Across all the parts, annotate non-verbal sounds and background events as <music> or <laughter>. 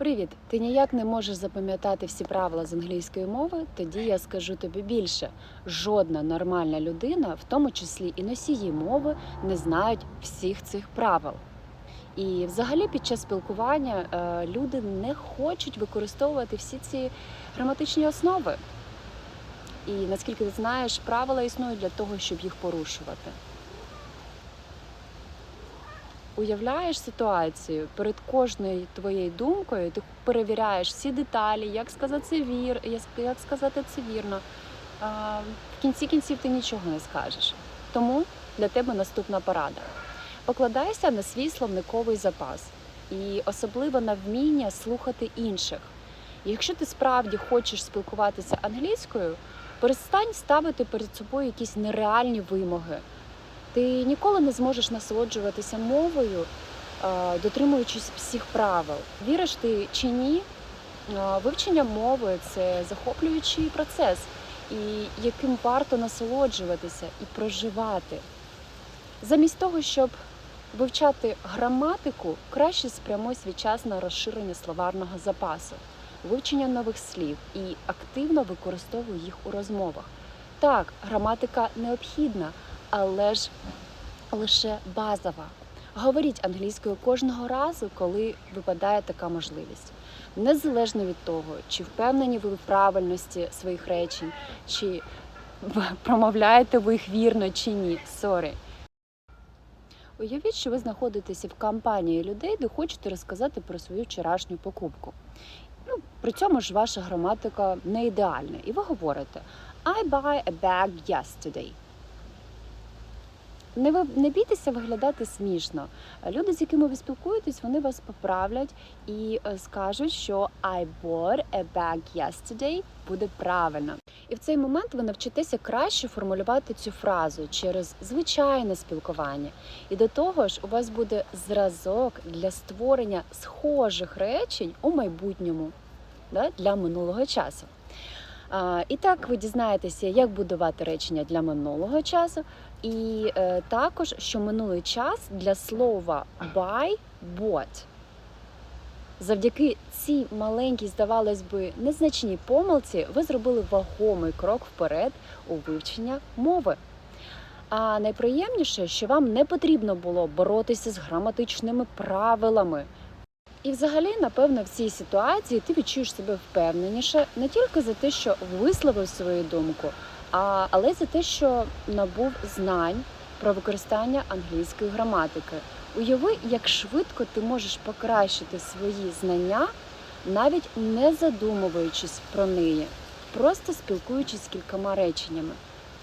Привіт! Ти ніяк не можеш запам'ятати всі правила з англійської мови. Тоді я скажу тобі більше: жодна нормальна людина, в тому числі і носії мови, не знають всіх цих правил. І взагалі під час спілкування е, люди не хочуть використовувати всі ці граматичні основи. І наскільки ти знаєш, правила існують для того, щоб їх порушувати. Уявляєш ситуацію перед кожною твоєю думкою, ти перевіряєш всі деталі, як сказати це вір, як сказати це вірно. В кінці кінців ти нічого не скажеш. Тому для тебе наступна порада. Покладайся на свій словниковий запас і особливо на вміння слухати інших. Якщо ти справді хочеш спілкуватися англійською, перестань ставити перед собою якісь нереальні вимоги. Ти ніколи не зможеш насолоджуватися мовою, е, дотримуючись всіх правил. Віриш ти чи ні? е, Вивчення мови це захоплюючий процес, і яким варто насолоджуватися і проживати. Замість того, щоб вивчати граматику, краще спрямуй свій час на розширення словарного запасу, вивчення нових слів і активно використовуй їх у розмовах. Так, граматика необхідна, але ж лише базова. Говоріть англійською кожного разу, коли випадає така можливість. Незалежно від того, чи впевнені ви в правильності своїх речень, чи <laughs> промовляєте ви їх вірно чи ні. Сорі. Уявіть, що ви знаходитеся в компанії людей, де хочете розказати про свою вчорашню покупку. Ну, при цьому ж ваша граматика не ідеальна. І ви говорите I buy a bag yesterday. Не ви не бійтеся виглядати смішно. Люди, з якими ви спілкуєтесь, вони вас поправлять і е, скажуть, що I bought a bag yesterday буде правильно. І в цей момент ви навчитеся краще формулювати цю фразу через звичайне спілкування. І до того ж, у вас буде зразок для створення схожих речень у майбутньому да, для минулого часу. І так ви дізнаєтеся, як будувати речення для минулого часу, і е, також, що минулий час для слова buy bought. Завдяки цій маленькій, здавалось би, незначній помилці, ви зробили вагомий крок вперед у вивчення мови. А найприємніше, що вам не потрібно було боротися з граматичними правилами. І, взагалі, напевно, в цій ситуації ти відчуєш себе впевненіше не тільки за те, що висловив свою думку, а, але за те, що набув знань про використання англійської граматики. Уяви, як швидко ти можеш покращити свої знання, навіть не задумуючись про неї, просто спілкуючись кількома реченнями.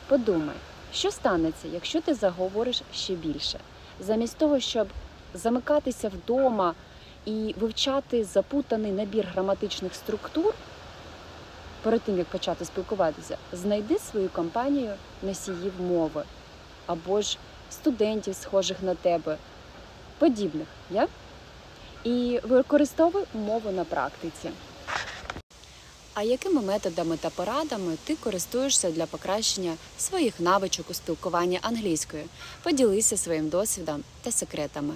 Подумай, що станеться, якщо ти заговориш ще більше, замість того, щоб замикатися вдома і вивчати запутаний набір граматичних структур перед тим, як почати спілкуватися, знайди свою компанію носіїв мови або ж студентів, схожих на тебе, подібних. Я? І використовуй мову на практиці. А якими методами та порадами ти користуєшся для покращення своїх навичок у спілкуванні англійською? Поділися своїм досвідом та секретами.